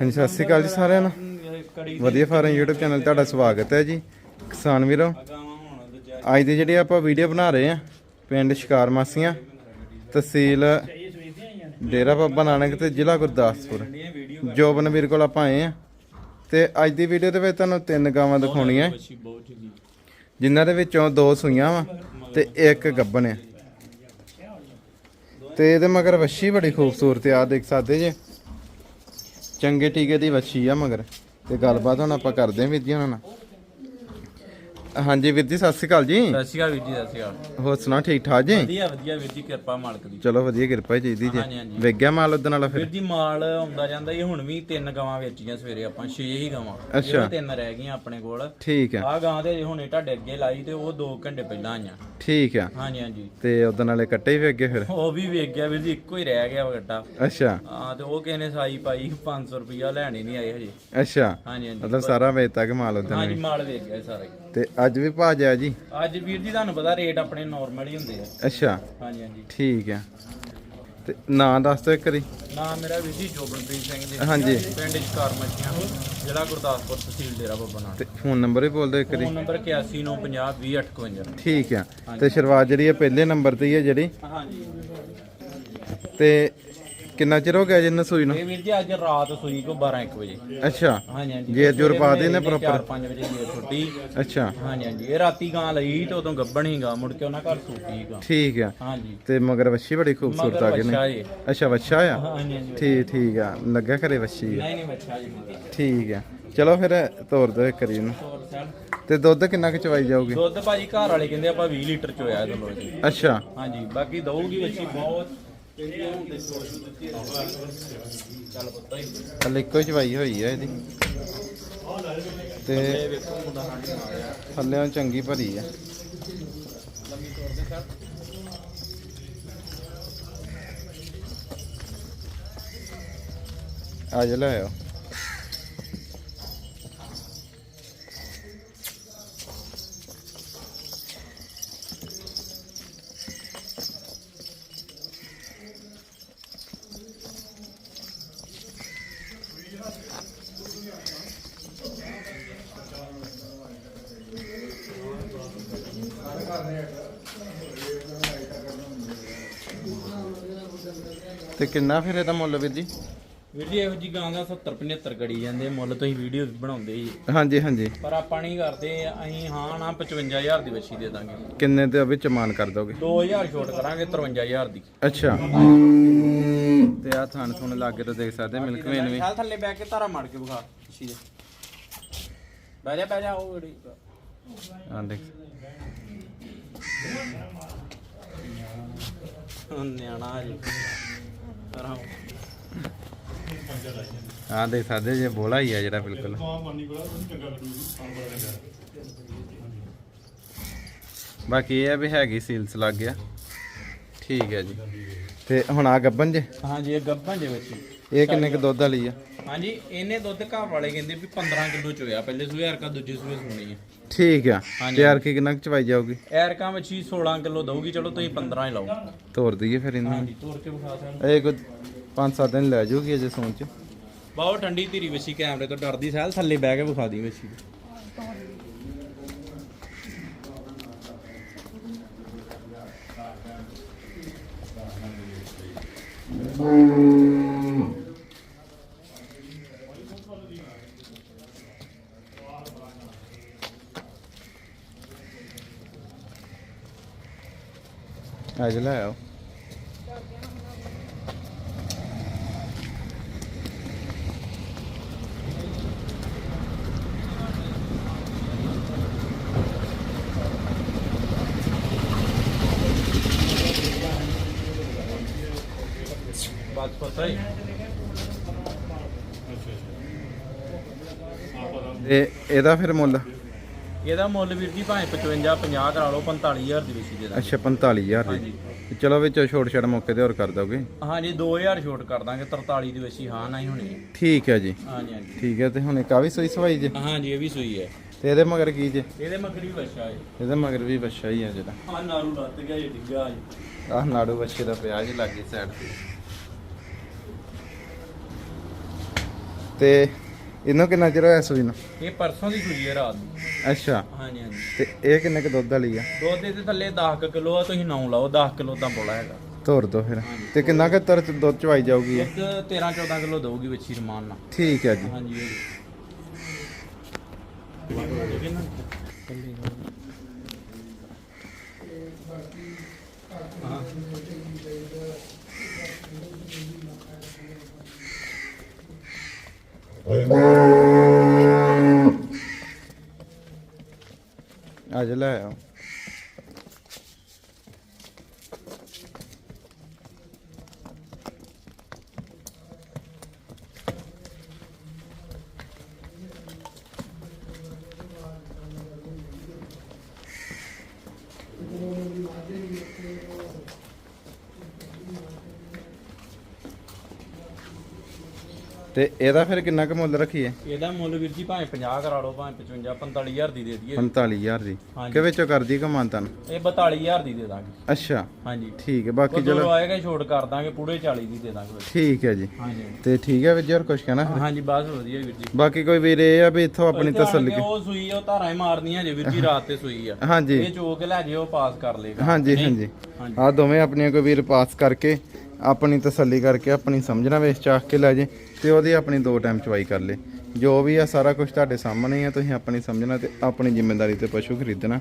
ਹਾਂਜੀ, ਸਤਿ ਸ਼੍ਰੀ ਅਕਾਲ ਜੀ ਸਾਰਿਆਂ ਨੂੰ। ਵਧੀਆ ਫਾਰਮ YouTube ਚੈਨਲ ਤੁਹਾਡਾ ਸਵਾਗਤ ਹੈ ਜੀ। ਕਿਸਾਨ ਵੀਰੋ, ਅੱਜ ਦੀ ਜਿਹੜੀ ਆਪਾਂ ਵੀਡੀਓ ਬਣਾ ਰਹੇ ਆ ਪਿੰਡ ਸ਼ਿਕਾਰ ਮਾਸੀਆਂ, ਤਹਿਸੀਲ ਡੇਰਾ ਬਾਬਾ ਨਾਨਕ ਤੇ ਜ਼ਿਲ੍ਹਾ ਗੁਰਦਾਸਪੁਰ। ਜੋਬਨ ਵੀਰ ਕੋਲ ਆਪਾਂ ਆਏ ਆ ਤੇ ਅੱਜ ਦੀ ਵੀਡੀਓ ਦੇ ਵਿੱਚ ਤੁਹਾਨੂੰ ਤਿੰਨ ਗਾਵਾਂ ਦਿਖਾਉਣੀਆਂ ਜਿਨ੍ਹਾਂ ਦੇ ਵਿੱਚੋਂ ਦੋ ਸੂਈਆਂ ਵਾ ਤੇ ਇੱਕ ਗੱਬਣ ਆ। ਤੇ ਇਹਦੇ ਮਗਰ ਵੱਛੀ ਬੜੀ ਖੂਬਸੂਰਤ ਆ ਦੇਖ ਸਕਦੇ ਜੇ। ਚੰਗੇ ਟੀਕੇ ਦੀ ਵੱਛੀ ਆ ਮਗਰ। ਤੇ ਗੱਲਬਾਤ ਹੁਣ ਆਪਾਂ ਕਰਦੇ ਆਂ ਵੀਰ ਜੀ ਉਹਨਾਂ ਨਾਲ। ਹਾਂਜੀ ਵੀਰ ਜੀ ਸਤਿ ਸ਼੍ਰੀ ਅਕਾਲ ਜੀ। ਸਤਿ ਸ਼੍ਰੀ ਅਕਾਲ ਵੀਰ ਜੀ ਸਤਿ ਸ਼੍ਰੀ ਅਕਾਲ। ਹੋਰ ਸੁਣਾ ਠੀਕ ਠਾਕ ਜੀ? ਵਧੀਆ ਵਧੀਆ ਵੀਰ ਜੀ ਕਿਰਪਾ ਮਾਲਕ ਦੀ। ਚਲੋ ਵਧੀਆ ਕਿਰਪਾ ਹੀ ਚਾਹੀਦੀ ਜੀ। ਹਾਂਜੀ, ਹਾਂਜੀ। ਵੇਖ ਗਿਆ ਮਾਲ ਉਦਣ ਵਾਲਾ ਵੀਰ ਫਿਰ ਜੀ ਮਾਲ ਆਉਂਦਾ ਜਾਂਦਾ ਇਹ ਹੁਣ ਵੀ ਤਿੰਨ ਗਾਵਾਂ ਵੇਚੀਆਂ ਸਵੇਰੇ ਆਪਾਂ ਛੇ ਹੀ ਗਾਵਾਂ। ਅੱਛਾ। ਜਿਹੜੇ ਤਿੰਨ ਰਹਿ ਗਈਆਂ ਆਪਣੇ ਕੋਲ। ਠੀਕ ਆ। ਆਹ ਗਾਂ ਤੇ ਹੁਣੇ ਤੁਹਾਡੇ ਅੱਗੇ ਲਾਈ ਤੇ ਉਹ 2 ਘੰਟੇ ਪਹਿਲਾਂ ਆਈਆਂ। ਠੀਕ ਆ। ਹਾਂਜੀ ਹਾਂਜੀ। ਤੇ ਉਦਣ ਵਾਲੇ ਕੱਟੇ ਹੀ ਵੇਖ ਗਏ ਫਿਰ? ਉਹ ਵੀ ਵੇਖ ਗਿਆ ਵੀਰ ਜੀ ਇੱਕੋ ਹੀ ਰਹਿ ਗਿਆ ਵਗਟਾ ਅੱਛਾ। ਹਾਂ ਤੇ ਉਹ ਕਿਸੇ ਨੇ ਸਾਈ ਪਾਈ 500 ਰੁਪਇਆ ਲੈਣੀ ਨਹੀਂ ਆਏ ਹਜੇ। ਅੱਛਾ। ਹਾਂਜੀ ਹਾਂਜੀ। ਮਤਲਬ ਸਾਰਾ ਵੇਚਤਾ ਕਿ ਮਾਲ ਉਦਣ ਹਾਂਜੀ ਵੀ ਮਾਲ ਵੇਚ ਗਿਆ ਸਾਰਾ ਹੀ। ਤੇ ਅੱਜ ਵੀ ਭਾਜਿਆ ਜੀ? ਅੱਜ ਵੀਰ ਜੀ ਤੁਹਾਨੂੰ ਪਤਾ ਰੇਟ ਆਪਣੇ ਨਾਰਮਲ ਹੀ ਹੁੰਦੇ ਆ। ਅੱਛਾ। ਹਾਂਜੀ ਹਾਂਜੀ। ਠੀਕ ਆ। ਤੇ ਨਾਂ ਦੱਸ ਦਿਓ ਇੱਕ ਵਾਰੀ। ਨਾਮ ਮੇਰਾ ਵੀਰ ਜੀ ਜੋਬਨਪ੍ਰੀਤ ਸਿੰਘ ਜੀ। ਹਾਂਜੀ। ਪਿੰਡ ਸ਼ਿਕਾਰ ਮੱਛੀਆਂ ਜ਼ਿਲ੍ਹਾ ਗੁਰਦਾਸਪੁਰ ਤਹਿਸੀਲ ਡੇਰਾ ਬਾਬਾ ਨਾਨਕ ਤੇ ਫੋਨ ਨੰਬਰ ਵੀ ਬੋਲ ਦਿਓ ਵਾਰੀ। ਫੋਨ ਨੰਬਰ 8195020851 ਠੀਕ ਆ। ਤੇ ਸ਼ੁਰੂਆਤ ਜਿਹੜੀ ਹੈ ਪਹਿਲੇ ਨੰਬਰ ਤੇ ਹੀ ਹੈ ਜਿਹੜੀ। ਹਾਂਜੀ। ਤੇ ਕਿੰਨਾ ਚਿਰ ਹੋ ਗਿਆ ਜੀ ਨਸੂਈ ਨੂੰ? ਇਹ ਵੀਰ ਜੀ ਅੱਜ ਰਾਤ ਸੂਈ ਕੋ 12 1 ਵਜੇ। ਅੱਛਾ। ਹਾਂਜੀ ਹਾਂਜੀ। ਗੇਰ ਜੁਰ ਪਾ ਦੇ ਨੇ proper? 5 ਵਜੇ ਗੇਰ ਛੁੱਟੀ ਅੱਛਾ। ਹਾਂਜੀ ਹਾਂਜੀ। ਇਹ ਰਾਤੀ ਗਾਂ ਲਈ ਤੇ ਉਦੋਂ ਗੱਬਣ ਹੀਗਾ ਮੁੜ ਕੇ ਉਹਨਾਂ ਘਰ ਸੂਪੀ ਗਾ। ਠੀਕ ਆ। ਹਾਂਜੀ। ਤੇ ਮਗਰ ਵੱਛੀ ਬੜੀ ਖੂਬਸੂਰਤ ਆ ਗਈ ਨੇ। ਅੱਛਾ ਵੱਛਾ ਆ? ਠੀਕ ਠੀਕ ਆ। ਲੱਗਾ ਘਰੇ ਵੱਛੀ? ਨਹੀਂ ਨਹੀਂ ਬੱਚਾ ਜੀ ਠੀਕ ਆ। ਚਲੋ ਫਿਰ ਤੋਰ ਦੋ ਇੱਕ ਇਹਨੂੰ। ਸਰ ਤੇ ਦੁੱਧ ਕਿੰਨਾ ਕੁ ਚਵਾਈ ਜਾਊਗੀ? ਦੁੱਧ ਭਾਜੀ ਘਰ ਵਾਲੇ ਕਹਿੰਦੇ ਆਪਾਂ 20 ਲੀਟਰ ਚੋਇਆ ਚਲੋ ਜੀ। ਅੱਛਾ। ਹਾਂਜੀ ਬਾਕੀ ਦਊਗੀ ਬੱਚੀ ਬਹੁਤ। ਚੱਲ ਇੱਕੋ ਹੀ ਚਵਾਈ ਹੋਈ ਹੈ ਇਹਦੀ। ਤੇ ਇਹ ਥੱਲਿਆਂ ਚੰਗੀ ਭਰੀ ਆ। ਆ ਜਾ ਲੈ ਤੇ ਕਿੰਨਾ ਫਿਰ ਇਹਦਾ ਮੁੱਲ ਵੀਰ ਜੀ? ਵੀਰ ਜੀ ਇਹੋ ਜੀ ਗਾਂ ਦਾ 70 75 ਗੜੀ ਜਾਂਦੇ ਮੁੱਲ ਤੁਸੀਂ ਵੀਡੀਓ ਬਣਾਉਂਦੇ ਜੀ ਹਾਂਜੀ ਹਾਂਜੀ। ਪਰ ਆਪਾਂ ਨਹੀਂ ਕਰਦੇ ਅਸੀਂ ਹਾਂ ਨਾ 55000 ਦੀ ਬੱਚੀ ਦੇ ਦਾਂਗੇ। ਕਿੰਨੇ ਦੇ ਵਿੱਚ ਮਾਨ ਕਰ ਦੋਗੇ? 2000 ਛੋਟ ਕਰਾਂਗੇ 53000 ਦੀ। ਅੱਛਾ। ਤੇ ਆ ਥਣ ਥੁਣ ਲਾਗੇ ਤੋਂ ਦੇਖ ਸਕਦੇ ਮਿਲਕ ਵੇਨ ਵੀ। ਥੱਲੇ ਬੈ ਕੇ ਤਾਰਾ ਮਾਰ ਕੇ ਵਿਖਾ ਅੱਛੀ ਦੇ ਬਹਿ ਜਾ ਬਹਿ ਜਾ ਉਹ ਆ ਦੇਖ। ਨਿਆਣਾ ਜੀ ਆ ਦੇਖ ਸਕਦੇ ਜੇ ਬੋਲਾ ਹੀ ਆ ਜਿਹੜਾ ਬਿਲਕੁਲ। ਬਾਕੀ ਇਹ ਆ ਵੀ ਹੈਗੀ ਸੀਲਸ ਲੱਗ ਗਿਆ ਠੀਕ ਹੈ ਜੀ। ਤੇ ਹੁਣ ਆ ਗੱਬਨ ਜੇ? ਹਾਂਜੀ ਇਹ ਗੱਭਾਂ ਦੇ ਵਿੱਚ ਇਹ ਕਿੰਨੇ ਕੁ ਦੁੱਧ ਵਾਲੀ ਆ? ਹਾਂਜੀ ਇਹਨੇ ਦੁੱਧ ਘਰ ਵਾਲੇ ਕਹਿੰਦੇ ਵੀ 15 ਕਿਲੋ ਚੋਇਆ। ਪਹਿਲੇ ਸੂਏ ਹਰਕਾ ਦੂਜੇ ਸੂਏ ਸੋਣੀ ਹੈ ਠੀਕ ਆ। ਤੇ ਯਾਰ ਕੀ ਕਿੰਨਾ ਕੁ ਚਵਾਈ ਜਾਊਗੀ? ਐਰਕਾਂ ਹੀ 16 ਕਿਲੋ ਦਊਗੀ ਚਲੋ ਤੁਸੀਂ 15 ਹੀ ਲਾਓ। ਤੋਰ ਦਈਏ ਫਿਰ ਇਹਨੂੰ। ਹਾਂਜੀ ਤੋੜ ਕੇ ਵਿਖਾ ਸਕਦੇ ਇਹ ਕੋਈ 5-7 ਦਿਨ ਲੈ ਜਾਊਗੀ ਅਜੇ ਸੌਂ ਚ। ਬਹੁਤ ਠੰਡੀ ਧੀਰੀ ਵਸੀ ਕੈਮਰੇ ਤੋਂ ਡਰਦੀ ਸਾਲ ਥੱਲੇ ਬਹਿ ਕੇ ਵਿਖਾ ਦੀ ਵਸੀ ਅੱਜ ਲੈ ਆਓ ਬਾਤ ਪਤਾ ਹੀ ਤੇ ਇਹਦਾ ਫਿਰ ਮੁੱਲ ਇਹਦਾ ਮੁੱਲ ਵੀਰ ਜੀ ਭਾਵੇਂ 55 50 ਕਰਾ ਲਓ 45000 ਦੀ ਵਸੀ ਦੇ ਦਾਂਗੇ ਅੱਛਾ 45000 ਹਾਂਜੀ ਦੀ। ਤੇ ਚਲੋ ਵਿੱਚ ਛੋਟ ਛੜ ਮੌਕੇ ਤੇ ਹੋਰ ਕਰ ਦੋਗੇ? ਹਾਂਜੀ 2000 ਛੋਟ ਕਰ ਦਾਂਗੇ 43 ਦੀ ਵਸੀ ਹਾਂ ਨਾ ਹੀ ਹੋਣੀ। ਹੈ। ਠੀਕ ਹੈ ਜੀ। ਹਾਂਜੀ ਹਾਂਜੀ। ਠੀਕ ਹੈ ਤੇ ਹੁਣ ਇੱਕ ਆ ਵੀ ਸੋਈ ਸਵਾਈ ਜੇ? ਹਾਂਜੀ ਇਹ ਵੀ ਸੂਈ ਹੈ। ਤੇ ਇਹਦੇ ਮਗਰ ਕੀ ਜੇ? ਇਹਦੇ ਮੱਖੜੀ ਵਛਾ ਹੈ। ਇਹਦੇ ਮਗਰ ਵੀ ਬੱਚਾ ਹੀ ਆ ਜਿਹੜਾ। ਆ ਨਾਰੂ ਲੱਤ ਗਿਆ ਜੀ ਡਿੱਗਾ ਜੀ। ਆਹ ਨਾੜੂ ਬੱਚੇ ਦਾ ਪਿਆ ਜੀ ਲੱਗੀ ਸਾਈਡ ਤੇ। ਤੇ ਇਹਨੂੰ ਕਿੰਨਾ ਚਿਰ ਹੋਇਆ ਸੂਈ ਨੂੰ? ਇਹ ਪਰਸੋਂ ਦੀ ਸੂਈ ਹੈ ਰਾਤ ਨੂੰ। ਅੱਛਾ। ਹਾਂਜੀ ਹਾਂਜੀ। ਤੇ ਇਹ ਕਿੰਨੇ ਕੁ ਦੁੱਧ ਵਾਲੀ ਆ? ਦੁੱਧ ਦੇ ਥੱਲੇ 10 ਕਿਲੋ ਆ ਤੁਸੀਂ 9 ਲਾਓ 10 ਕਿਲੋ ਤਾਂ ਬੋਲਾ ਹੈਗਾ। ਤੋਰ ਦੋ ਫਿਰ। ਤੇ ਕਿੰਨਾ ਕੁ ਤਰ ਚ ਦੁੱਧ ਚਵਾਈ ਜਾਊਗੀ ਇਹ? ਦੁੱਧ 13 14 ਕਿਲੋ ਦਊਗੀ ਵਿੱਚੀ ਰਮਾਨ ਨਾਲ। ਠੀਕ ਹੈ ਜੀ। ਹਾਂਜੀ। ਅੱਜ ਲੈ ਆਓ। ਤੇ ਇਹਦਾ ਫਿਰ ਕਿੰਨਾ ਕੁ ਮੁੱਲ ਰੱਖੀਏ? ਇਹਦਾ ਮੁੱਲ ਵੀਰ ਜੀ ਭਾਵੇਂ 50 ਕਰਾ ਲਓ ਭਾਵੇਂ 55 45000 ਦੀ ਦੇ ਦਈਏ। 45000 ਦੀ। ਹਾਂਜੀ। ਕਿ ਵਿੱਚੋਂ ਕਰਦੀ ਕਮਾਨ ਤਨ ਇਹ 42000 ਦੀ ਦੇ ਦਾਂਗੇ। ਅੱਛਾ। ਹਾਂਜੀ। ਠੀਕ ਹੈ ਬਾਕੀ ਉਹ ਜਦੋਂ ਚਲੋ। ਆਏਗਾ ਛੋਟ ਕਰ ਦਾਂਗੇ ਪੂਰੇ 40 ਦੀ ਦੇ ਦਾਂਗੇ ਠੀਕ ਹੈ ਜੀ। ਹਾਂਜੀ। ਤੇ ਠੀਕ ਹੈ ਵੀਰ ਜੀ ਹੋਰ ਕੁਝ ਕਹਿਣਾ ਹਾਂਜੀ ਬਸ ਵਧੀਆ ਵੀਰ ਜੀ। ਬਾਕੀ ਕੋਈ ਵੀਰ ਇਹ ਆ ਵੀ ਇੱਥੋਂ ਆਪਣੀ ਇੱਥੇ ਆਣ ਤਸੱਲੀ ਕੇ ਉਹ ਸੂਈ ਆ, ਉਹ ਧਾਰਾਂ ਹੀ ਮਾਰਨੀਆਂ ਜੇ ਵੀਰ ਜੀ ਰਾਤ ਤੇ ਸੂਈ ਆ। ਹਾਂਜੀ। ਇਹ ਚੋ ਕੇ ਲੈ ਜਿਓ ਪਾਸ ਕਰ ਲੇਗਾ? ਹਾਂਜੀ ਹਾਂਜੀ। ਆ ਦੋਵੇਂ ਆਪਣੀਆਂ ਕੋਈ ਵੀਰ ਪਾਸ ਕਰਕੇ ਆਪਣੀ ਤਸੱਲੀ ਕਰਕੇ ਆਪਣੀ ਸਮਝਣਾ ਵੇਚ ਚਾਖ ਕੇ ਲੈ ਜੇ ਤੇ ਉਹਦੀ ਆਪਣੀ ਦੋ ਟਾਈਮ ਚਵਾਈ ਕਰ ਲੇ। ਜੋ ਵੀ ਆ ਸਾਰਾ ਕੁਝ ਤੁਹਾਡੇ ਸਾਹਮਣੇ ਹੀ ਆ, ਤੁਸੀਂ ਆਪਣੀ ਸਮਝਣਾ ਤੇ ਆਪਣੀ ਜ਼ਿੰਮੇਵਾਰੀ ਤੇ ਪਸ਼ੂ ਖਰੀਦਣਾ।